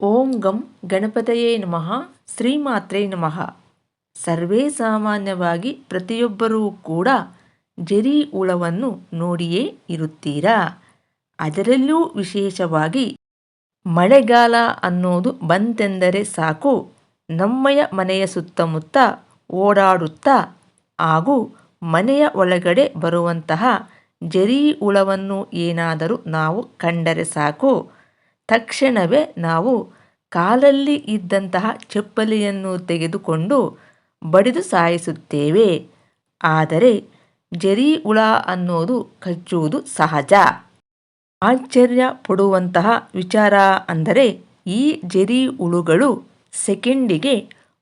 ಓಂ ಗಂ ಗಣಪತಯೇ ನಮಃ, ಶ್ರೀಮಾತ್ರೇ ನಮಃ. ಸರ್ವೇ ಸಾಮಾನ್ಯವಾಗಿ ಪ್ರತಿಯೊಬ್ಬರೂ ಕೂಡ ಜರಿ ಹುಳವನ್ನು ನೋಡಿಯೇ ಇರುತ್ತೀರಾ? ಅದರಲ್ಲೂ ವಿಶೇಷವಾಗಿ ಮಳೆಗಾಲ ಅನ್ನೋದು ಬಂತೆಂದರೆ ಸಾಕು, ನಮ್ಮಯ ಮನೆಯ ಸುತ್ತಮುತ್ತ ಓಡಾಡುತ್ತಾ ಹಾಗೂ ಮನೆಯ ಒಳಗಡೆ ಬರುವಂತಹ ಜರಿ ಹುಳವನ್ನು ಏನಾದರೂ ನಾವು ಕಂಡರೆ ಸಾಕು. ತಕ್ಷಣವೇ ನಾವು ಕಾಲಲ್ಲಿ ಇದ್ದಂತಹ ಚಪ್ಪಲಿಯನ್ನು ತೆಗೆದುಕೊಂಡು ಬಡಿದು ಸಾಯಿಸುತ್ತೇವೆ. ಆದರೆ ಜರಿ ಹುಳ ಅನ್ನೋದು ಕಚ್ಚುವುದು ಸಹಜ. ಆಶ್ಚರ್ಯ ಪಡುವಂತಹ ವಿಚಾರ ಅಂದರೆ ಈ ಜರಿ ಹುಳುಗಳು ಸೆಕೆಂಡಿಗೆ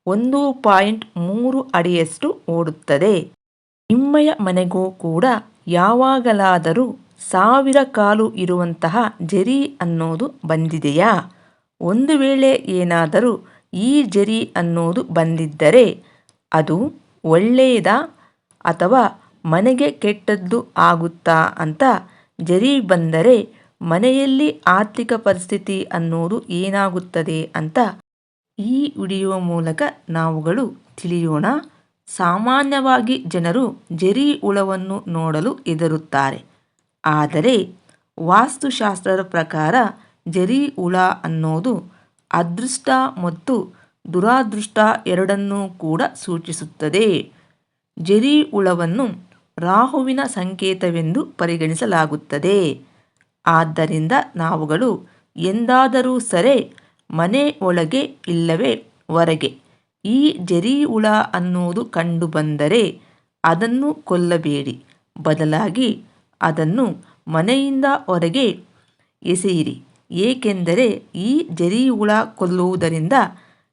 ಒಂದು ಪಾಯಿಂಟ್ ಮೂರು ಅಡಿಯಷ್ಟು ಓಡುತ್ತದೆ. ನಿಮ್ಮಯ ಮನೆಗೂ ಕೂಡ ಯಾವಾಗಲಾದರೂ ಸಾವಿರ ಕಾಲು ಇರುವಂತಹ ಜರಿ ಅನ್ನೋದು ಬಂದಿದೆಯಾ? ಒಂದು ವೇಳೆ ಏನಾದರೂ ಈ ಜರಿ ಅನ್ನೋದು ಬಂದಿದ್ದರೆ ಅದು ಒಳ್ಳೆಯದ ಅಥವಾ ಮನೆಗೆ ಕೆಟ್ಟದ್ದು ಆಗುತ್ತಾ ಅಂತ ಜರಿ ಬಂದರೆ ಮನೆಯಲ್ಲಿ ಆರ್ಥಿಕ ಪರಿಸ್ಥಿತಿ ಅನ್ನೋದು ಏನಾಗುತ್ತದೆ ಅಂತ ಈ ವಿಡಿಯೋ ಮೂಲಕ ನಾವುಗಳು ತಿಳಿಯೋಣ. ಸಾಮಾನ್ಯವಾಗಿ ಜನರು ಜರಿ ಹುಳವನ್ನು ನೋಡಲು ಹೆದರುತ್ತಾರೆ. ಆದರೆ ವಾಸ್ತುಶಾಸ್ತ್ರದ ಪ್ರಕಾರ ಜರಿ ಹುಳ ಅನ್ನೋದು ಅದೃಷ್ಟ ಮತ್ತು ದುರಾದೃಷ್ಟ ಎರಡನ್ನೂ ಕೂಡ ಸೂಚಿಸುತ್ತದೆ. ಜರಿ ಹುಳವನ್ನು ರಾಹುವಿನ ಸಂಕೇತವೆಂದು ಪರಿಗಣಿಸಲಾಗುತ್ತದೆ. ಆದ್ದರಿಂದ ನಾವುಗಳು ಎಂದಾದರೂ ಸರೆ ಮನೆ ಒಳಗೆ ಇಲ್ಲವೇ ಹೊರಗೆ. ಈ ಜರಿ ಹುಳ ಅನ್ನೋದು ಕಂಡುಬಂದರೆ ಅದನ್ನು ಕೊಲ್ಲಬೇಡಿ. ಬದಲಾಗಿ ಅದನ್ನು ಮನೆಯಿಂದ ಹೊರಗೆ ಎಸೆಯಿರಿ. ಏಕೆಂದರೆ ಈ ಜರಿ ಹುಳ ಕೊಲ್ಲುವುದರಿಂದ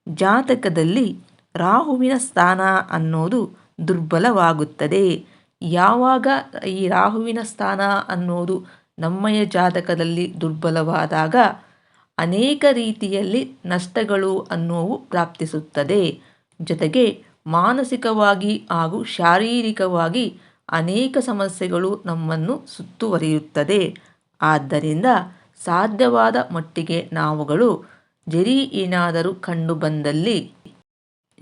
ಜಾತಕದಲ್ಲಿ ರಾಹುವಿನ ಸ್ಥಾನ ಅನ್ನೋದು ದುರ್ಬಲವಾಗುತ್ತದೆ. ಯಾವಾಗ ಈ ರಾಹುವಿನ ಸ್ಥಾನ ಅನ್ನೋದು ನಮ್ಮಯ ಜಾತಕದಲ್ಲಿ ದುರ್ಬಲವಾದಾಗ ಅನೇಕ ರೀತಿಯಲ್ಲಿ ನಷ್ಟಗಳು ಅನ್ನೋವು ಪ್ರಾಪ್ತಿಸುತ್ತದೆ. ಜೊತೆಗೆ ಮಾನಸಿಕವಾಗಿ ಹಾಗೂ ಶಾರೀರಿಕವಾಗಿ ಅನೇಕ ಸಮಸ್ಯೆಗಳು ನಮ್ಮನ್ನು ಸುತ್ತುವರಿಯುತ್ತದೆ. ಆದ್ದರಿಂದ ಸಾಧ್ಯವಾದ ಮಟ್ಟಿಗೆ ನಾವುಗಳು ಜರಿ ಏನಾದರೂ ಕಂಡುಬಂದಲ್ಲಿ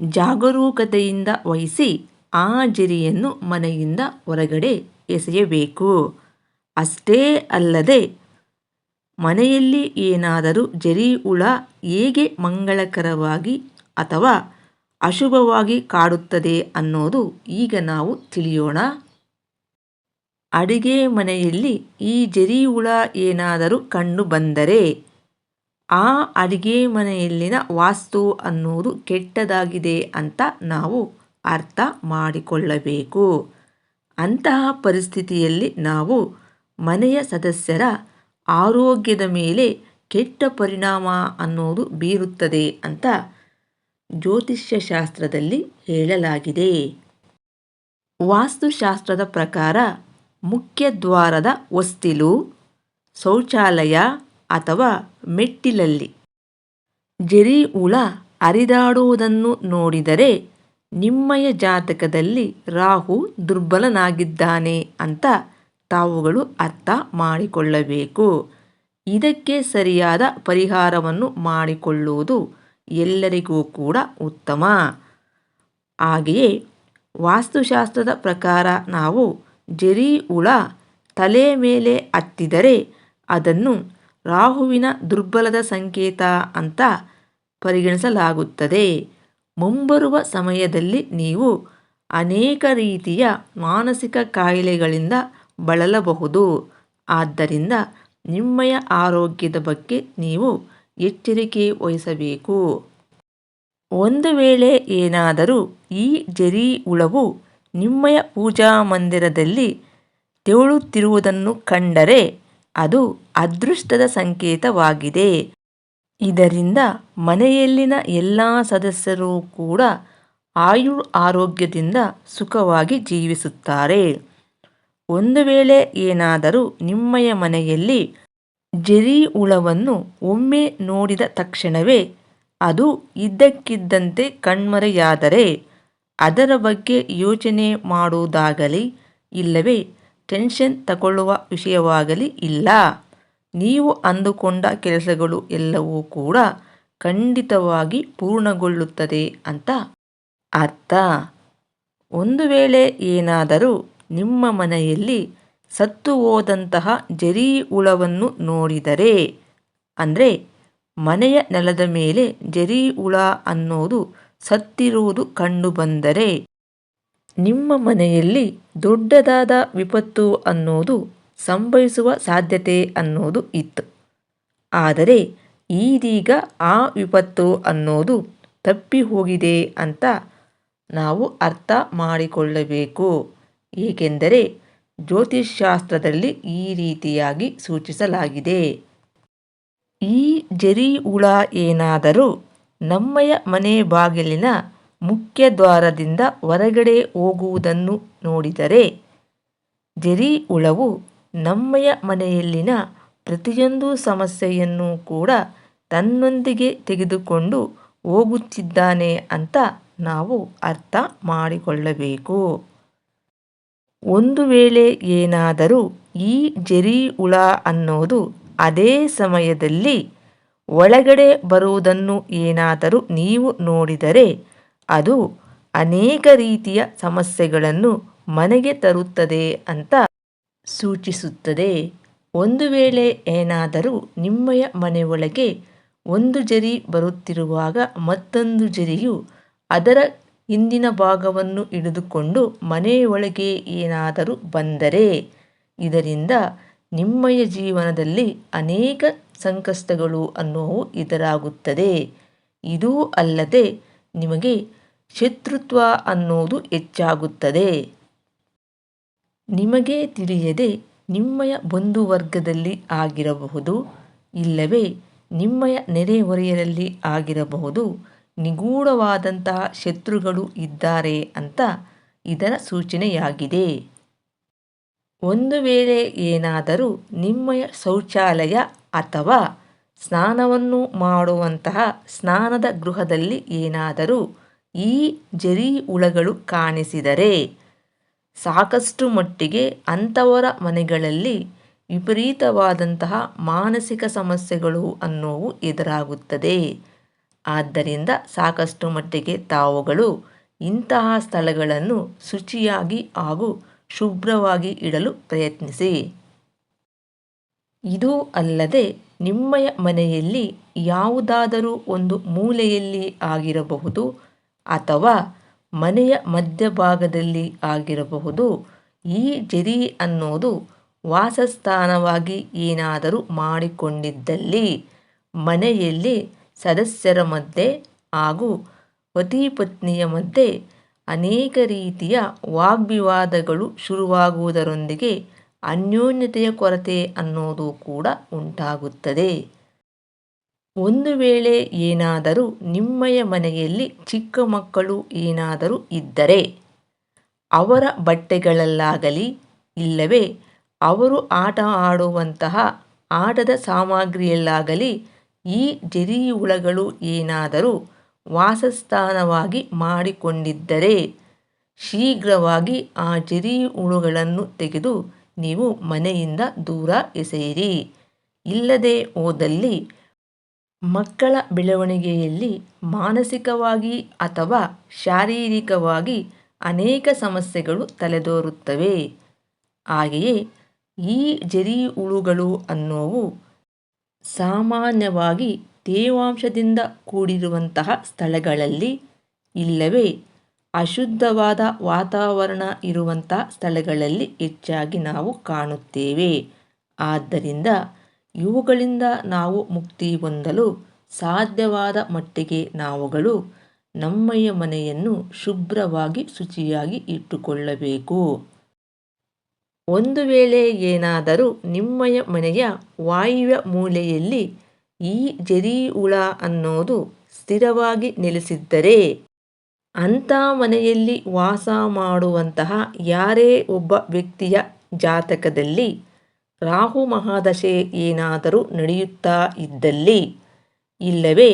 ಜಾಗರೂಕತೆಯಿಂದ ವಹಿಸಿ ಆ ಜರಿಯನ್ನು ಮನೆಯಿಂದ ಹೊರಗಡೆ ಎಸೆಯಬೇಕು. ಅಷ್ಟೇ ಅಲ್ಲದೆ ಮನೆಯಲ್ಲಿ ಏನಾದರೂ ಜರಿ ಹುಳ ಹೇಗೆ ಮಂಗಳಕರವಾಗಿ ಅಥವಾ ಅಶುಭವಾಗಿ ಕಾಡುತ್ತದೆ ಅನ್ನೋದು ಈಗ ನಾವು ತಿಳಿಯೋಣ. ಅಡಿಗೆ ಮನೆಯಲ್ಲಿ ಈ ಜರಿ ಹುಳ ಏನಾದರೂ ಕಂಡು ಬಂದರೆ ಆ ಅಡಿಗೆ ಮನೆಯಲ್ಲಿನ ವಾಸ್ತು ಅನ್ನುವುದು ಕೆಟ್ಟದಾಗಿದೆ ಅಂತ ನಾವು ಅರ್ಥ ಮಾಡಿಕೊಳ್ಳಬೇಕು. ಅಂತಹ ಪರಿಸ್ಥಿತಿಯಲ್ಲಿ ನಾವು ಮನೆಯ ಸದಸ್ಯರ ಆರೋಗ್ಯದ ಮೇಲೆ ಕೆಟ್ಟ ಪರಿಣಾಮ ಅನ್ನೋದು ಬೀರುತ್ತದೆ ಅಂತ ಜ್ಯೋತಿಷ್ಯ ಶಾಸ್ತ್ರದಲ್ಲಿ ಹೇಳಲಾಗಿದೆ. ವಾಸ್ತುಶಾಸ್ತ್ರದ ಪ್ರಕಾರ ಮುಖ್ಯ ದ್ವಾರದ ಹೊಸ್ತಿಲು, ಶೌಚಾಲಯ ಅಥವಾ ಮೆಟ್ಟಿಲಲ್ಲಿ. ಜರಿ ಹುಳ ಹರಿದಾಡುವುದನ್ನು ನೋಡಿದರೆ ನಿಮ್ಮಯ ಜಾತಕದಲ್ಲಿ ರಾಹು ದುರ್ಬಲನಾಗಿದ್ದಾನೆ ಅಂತ ತಾವುಗಳು ಅರ್ಥ ಮಾಡಿಕೊಳ್ಳಬೇಕು. ಇದಕ್ಕೆ ಸರಿಯಾದ ಪರಿಹಾರವನ್ನು ಮಾಡಿಕೊಳ್ಳುವುದು ಎಲ್ಲರಿಗೂ ಕೂಡ ಉತ್ತಮ. ಹಾಗೆಯೇ ವಾಸ್ತುಶಾಸ್ತ್ರದ ಪ್ರಕಾರ ನಾವು ಜರಿ ಹುಳ ತಲೆ ಮೇಲೆ ಹತ್ತಿದರೆ ಅದನ್ನು ರಾಹುವಿನ ದುರ್ಬಲದ ಸಂಕೇತ ಅಂತ ಪರಿಗಣಿಸಲಾಗುತ್ತದೆ. ಮುಂಬರುವ ಸಮಯದಲ್ಲಿ ನೀವು ಅನೇಕ ರೀತಿಯ ಮಾನಸಿಕ ಕಾಯಿಲೆಗಳಿಂದ ಬಳಲಬಹುದು. ಆದ್ದರಿಂದ ನಿಮ್ಮಯ ಆರೋಗ್ಯದ ಬಗ್ಗೆ ನೀವು ಎಚ್ಚರಿಕೆ ವಹಿಸಬೇಕು. ಒಂದು ವೇಳೆ ಏನಾದರೂ ಈ ಜರಿ ಹುಳವು ನಿಮ್ಮಯ ಪೂಜಾ ಮಂದಿರದಲ್ಲಿ ತೆವಳುತ್ತಿರುವುದನ್ನು ಕಂಡರೆ ಅದು ಅದೃಷ್ಟದ ಸಂಕೇತವಾಗಿದೆ. ಇದರಿಂದ ಮನೆಯಲ್ಲಿನ ಎಲ್ಲ ಸದಸ್ಯರು ಕೂಡ ಆಯು ಆರೋಗ್ಯದಿಂದ ಸುಖವಾಗಿ ಜೀವಿಸುತ್ತಾರೆ. ಒಂದು ವೇಳೆ ಏನಾದರೂ ನಿಮ್ಮಯ ಮನೆಯಲ್ಲಿ ಜರಿ ಹುಳವನ್ನು ಒಮ್ಮೆ ನೋಡಿದ ತಕ್ಷಣವೇ ಅದು ಇದ್ದಕ್ಕಿದ್ದಂತೆ ಕಣ್ಮರೆಯಾದರೆ ಅದರ ಬಗ್ಗೆ ಯೋಚನೆ ಮಾಡುವುದಾಗಲಿ ಇಲ್ಲವೇ, ಟೆನ್ಷನ್ ತಗೊಳ್ಳುವ ವಿಷಯವಾಗಲಿ ಇಲ್ಲ. ನೀವು ಅಂದುಕೊಂಡ ಕೆಲಸಗಳು ಎಲ್ಲವೂ ಕೂಡ ಖಂಡಿತವಾಗಿ ಪೂರ್ಣಗೊಳ್ಳುತ್ತದೆ ಅಂತ ಅರ್ಥ. ಒಂದು ವೇಳೆ ಏನಾದರೂ ನಿಮ್ಮ ಮನೆಯಲ್ಲಿ ಸತ್ತು ಹೋದಂತಹ ಜರಿ ಹುಳವನ್ನು ನೋಡಿದರೆ, ಅಂದರೆ ಮನೆಯ ನೆಲದ ಮೇಲೆ ಜರಿ ಹುಳ ಅನ್ನೋದು ಸತ್ತಿರುವುದು ಕಂಡುಬಂದರೆ ನಿಮ್ಮ ಮನೆಯಲ್ಲಿ ದೊಡ್ಡದಾದ ವಿಪತ್ತು ಅನ್ನೋದು ಸಂಭವಿಸುವ ಸಾಧ್ಯತೆ ಅನ್ನೋದು ಇತ್ತು. ಆದರೆ ಈದೀಗ ಆ ವಿಪತ್ತು ಅನ್ನೋದು ತಪ್ಪಿ ಹೋಗಿದೆ ಅಂತ ನಾವು ಅರ್ಥ ಮಾಡಿಕೊಳ್ಳಬೇಕು. ಏಕೆಂದರೆ ಜ್ಯೋತಿಷ್ಶಾಸ್ತ್ರದಲ್ಲಿ ಈ ರೀತಿಯಾಗಿ ಸೂಚಿಸಲಾಗಿದೆ. ಈ ಜರಿ ಹುಳ ಏನಾದರೂ ನಮ್ಮಯ ಮನೆ ಬಾಗಿಲಿನ ಮುಖ್ಯ ದ್ವಾರದಿಂದ ಹೊರಗಡೆ ಹೋಗುವುದನ್ನು ನೋಡಿದರೆ ಜರಿ ಹುಳವು ನಮ್ಮಯ ಮನೆಯಲ್ಲಿನ ಪ್ರತಿಯೊಂದು ಸಮಸ್ಯೆಯನ್ನು ಕೂಡ ತನ್ನೊಂದಿಗೆ ತೆಗೆದುಕೊಂಡು ಹೋಗುತ್ತಿದ್ದಾನೆ ಅಂತ ನಾವು ಅರ್ಥ ಮಾಡಿಕೊಳ್ಳಬೇಕು. ಒಂದು ವೇಳೆ ಏನಾದರೂ ಈ ಜರಿ ಹುಳ ಅನ್ನೋದು ಅದೇ ಸಮಯದಲ್ಲಿ ಒಳಗಡೆ ಬರುವುದನ್ನು ಏನಾದರೂ ನೀವು ನೋಡಿದರೆ ಅದು ಅನೇಕ ರೀತಿಯ ಸಮಸ್ಯೆಗಳನ್ನು ಮನೆಗೆ ತರುತ್ತದೆ ಅಂತ ಸೂಚಿಸುತ್ತದೆ. ಒಂದು ವೇಳೆ ಏನಾದರೂ ನಿಮ್ಮಯ ಮನೆಯೊಳಗೆ ಒಂದು ಜರಿ ಬರುತ್ತಿರುವಾಗ ಮತ್ತೊಂದು ಜರಿಯು ಅದರ ಹಿಂದಿನ ಭಾಗವನ್ನು ಹಿಡಿದುಕೊಂಡು ಮನೆಯೊಳಗೆ ಏನಾದರೂ ಬಂದರೆ ಇದರಿಂದ ನಿಮ್ಮಯ ಜೀವನದಲ್ಲಿ ಅನೇಕ ಸಂಕಷ್ಟಗಳು ಅನ್ನುವು ಇದರಾಗುತ್ತದೆ. ಇದೂ ಅಲ್ಲದೆ ನಿಮಗೆ ಶತ್ರುತ್ವ ಅನ್ನೋದು ಹೆಚ್ಚಾಗುತ್ತದೆ. ನಿಮಗೆ ತಿಳಿಯದೆ ನಿಮ್ಮಯ ಬಂಧುವರ್ಗದಲ್ಲಿ ಆಗಿರಬಹುದು, ಇಲ್ಲವೇ ನಿಮ್ಮಯ ನೆರೆಹೊರೆಯರಲ್ಲಿ ಆಗಿರಬಹುದು, ನಿಗೂಢವಾದಂತಹ ಶತ್ರುಗಳು ಇದ್ದಾರೆ ಅಂತ ಇದರ ಸೂಚನೆಯಾಗಿದೆ. ಒಂದು ವೇಳೆ ಏನಾದರೂ ನಿಮ್ಮಯ ಶೌಚಾಲಯ ಅಥವಾ ಸ್ನಾನವನ್ನು ಮಾಡುವಂತಹ ಸ್ನಾನದ ಗೃಹದಲ್ಲಿ ಏನಾದರೂ ಈ ಜರಿ ಹುಳಗಳು ಕಾಣಿಸಿದರೆ ಸಾಕಷ್ಟು ಮಟ್ಟಿಗೆ ಅಂಥವರ ಮನೆಗಳಲ್ಲಿ ವಿಪರೀತವಾದಂತಹ ಮಾನಸಿಕ ಸಮಸ್ಯೆಗಳು ಅನ್ನೋವು ಎದುರಾಗುತ್ತದೆ. ಆದ್ದರಿಂದ ಸಾಕಷ್ಟು ಮಟ್ಟಿಗೆ ತಾವುಗಳು ಇಂತಹ ಸ್ಥಳಗಳನ್ನು ಶುಚಿಯಾಗಿ ಹಾಗೂ ಶುಭ್ರವಾಗಿ ಇಡಲು ಪ್ರಯತ್ನಿಸಿ. ಇದು ಅಲ್ಲದೆ ನಿಮ್ಮಯ ಮನೆಯಲ್ಲಿ ಯಾವುದಾದರೂ ಒಂದು ಮೂಲೆಯಲ್ಲಿ ಆಗಿರಬಹುದು ಅಥವಾ ಮನೆಯ ಮಧ್ಯಭಾಗದಲ್ಲಿ ಆಗಿರಬಹುದು. ಈ ಜರಿ ಅನ್ನೋದು ವಾಸಸ್ಥಾನವಾಗಿ ಏನಾದರೂ ಮಾಡಿಕೊಂಡಿದ್ದಲ್ಲಿ ಮನೆಯಲ್ಲಿ ಸದಸ್ಯರ ಮಧ್ಯೆ ಹಾಗೂ ಪತಿ ಪತ್ನಿಯ ಮಧ್ಯೆ ಅನೇಕ ರೀತಿಯ ವಾಗ್ವಿವಾದಗಳು ಶುರುವಾಗುವುದರೊಂದಿಗೆ ಅನ್ಯೋನ್ಯತೆಯ ಕೊರತೆ ಅನ್ನೋದು ಕೂಡ ಉಂಟಾಗುತ್ತದೆ. ಒಂದು ವೇಳೆ ಏನಾದರೂ ನಿಮ್ಮಯ ಮನೆಯಲ್ಲಿ ಚಿಕ್ಕ ಮಕ್ಕಳು ಏನಾದರೂ ಇದ್ದರೆ, ಅವರ ಬಟ್ಟೆಗಳಲ್ಲಾಗಲಿ ಇಲ್ಲವೇ, ಅವರು ಆಟ ಆಡುವಂತಹ ಆಟದ ಸಾಮಗ್ರಿಯಲ್ಲಾಗಲಿ, ಈ ಜರಿ ಹುಳಗಳು ಏನಾದರೂ ವಾಸಸ್ಥಾನವಾಗಿ ಮಾಡಿಕೊಂಡಿದ್ದರೆ, ಶೀಘ್ರವಾಗಿ ಆ ಜರಿ ಹುಳುಗಳನ್ನು ತೆಗೆದು ನೀವು ಮನೆಯಿಂದ ದೂರ ಎಸೆಯಿರಿ. ಇಲ್ಲದೆ ಹೋದಲ್ಲಿ ಮಕ್ಕಳ ಬೆಳವಣಿಗೆಯಲ್ಲಿ ಮಾನಸಿಕವಾಗಿ ಅಥವಾ ಶಾರೀರಿಕವಾಗಿ ಅನೇಕ ಸಮಸ್ಯೆಗಳು ತಲೆದೋರುತ್ತವೆ. ಹಾಗೆಯೇ ಈ ಜರಿ ಹುಳುಗಳು ಅನ್ನೋವು ಸಾಮಾನ್ಯವಾಗಿ ತೇವಾಂಶದಿಂದ ಕೂಡಿರುವಂತಹ ಸ್ಥಳಗಳಲ್ಲಿ ಇಲ್ಲವೇ ಅಶುದ್ಧವಾದ ವಾತಾವರಣ ಇರುವಂಥ ಸ್ಥಳಗಳಲ್ಲಿ ಹೆಚ್ಚಾಗಿ ನಾವು ಕಾಣುತ್ತೇವೆ. ಆದ್ದರಿಂದ ಇವುಗಳಿಂದ ನಾವು ಮುಕ್ತಿ ಹೊಂದಲು ಸಾಧ್ಯವಾದ ಮಟ್ಟಿಗೆ ನಾವುಗಳು ನಮ್ಮಯ ಮನೆಯನ್ನು ಶುಭ್ರವಾಗಿ ಶುಚಿಯಾಗಿ ಇಟ್ಟುಕೊಳ್ಳಬೇಕು. ಒಂದು ವೇಳೆ ಏನಾದರೂ ನಿಮ್ಮಯ ಮನೆಯ ವಾಯುವ್ಯ ಮೂಲೆಯಲ್ಲಿ ಈ ಜರಿ ಹುಳ ಅನ್ನೋದು ಸ್ಥಿರವಾಗಿ ನೆಲೆಸಿದ್ದರೆ ಅಂಥ ಮನೆಯಲ್ಲಿ ವಾಸ ಮಾಡುವಂತಹ ಯಾರೇ ಒಬ್ಬ ವ್ಯಕ್ತಿಯ ಜಾತಕದಲ್ಲಿ ರಾಹು ಮಹಾದಶೆ ಏನಾದರೂ ನಡೆಯುತ್ತಾ ಇದ್ದಲ್ಲಿ ಇಲ್ಲವೇ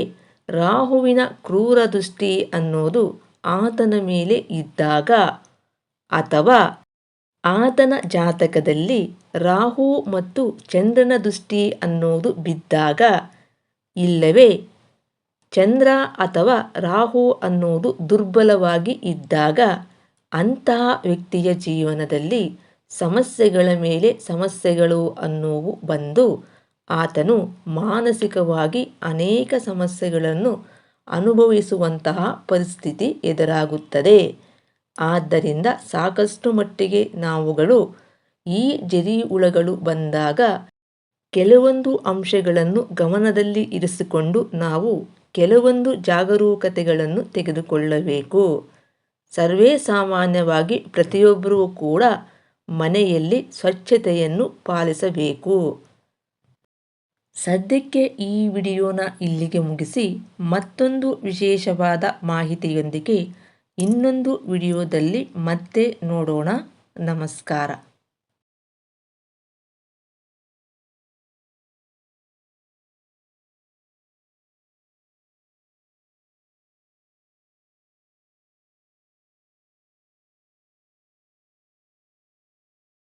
ರಾಹುವಿನ ಕ್ರೂರ ದೃಷ್ಟಿ ಅನ್ನೋದು ಆತನ ಮೇಲೆ ಇದ್ದಾಗ ಅಥವಾ ಆತನ ಜಾತಕದಲ್ಲಿ ರಾಹು ಮತ್ತು ಚಂದ್ರನ ದೃಷ್ಟಿ ಅನ್ನೋದು ಬಿದ್ದಾಗ ಇಲ್ಲವೇ ಚಂದ್ರ ಅಥವಾ ರಾಹು ಅನ್ನೋದು ದುರ್ಬಲವಾಗಿ ಇದ್ದಾಗ ಅಂತಹ ವ್ಯಕ್ತಿಯ ಜೀವನದಲ್ಲಿ ಸಮಸ್ಯೆಗಳ ಮೇಲೆ ಸಮಸ್ಯೆಗಳು ಅನ್ನೋವು ಬಂದು ಆತನು ಮಾನಸಿಕವಾಗಿ ಅನೇಕ ಸಮಸ್ಯೆಗಳನ್ನು ಅನುಭವಿಸುವಂತಹ ಪರಿಸ್ಥಿತಿ ಎದುರಾಗುತ್ತದೆ. ಆದ್ದರಿಂದ ಸಾಕಷ್ಟು ಮಟ್ಟಿಗೆ ನಾವುಗಳು ಈ ಜರಿಹುಳಗಳು ಬಂದಾಗ ಕೆಲವೊಂದು ಅಂಶಗಳನ್ನು ಗಮನದಲ್ಲಿ ಇರಿಸಿಕೊಂಡು ನಾವು ಕೆಲವೊಂದು ಜಾಗರೂಕತೆಗಳನ್ನು ತೆಗೆದುಕೊಳ್ಳಬೇಕು. ಸರ್ವೇ ಸಾಮಾನ್ಯವಾಗಿ ಪ್ರತಿಯೊಬ್ಬರೂ ಕೂಡ ಮನೆಯಲ್ಲಿ ಸ್ವಚ್ಛತೆಯನ್ನು ಪಾಲಿಸಬೇಕು. ಸದ್ಯಕ್ಕೆ ಈ ವಿಡಿಯೋನ ಇಲ್ಲಿಗೆ ಮುಗಿಸಿ ಮತ್ತೊಂದು ವಿಶೇಷವಾದ ಮಾಹಿತಿಯೊಂದಿಗೆ ಇನ್ನೊಂದು ವಿಡಿಯೋದಲ್ಲಿ ಮತ್ತೆ ನೋಡೋಣ. ನಮಸ್ಕಾರ.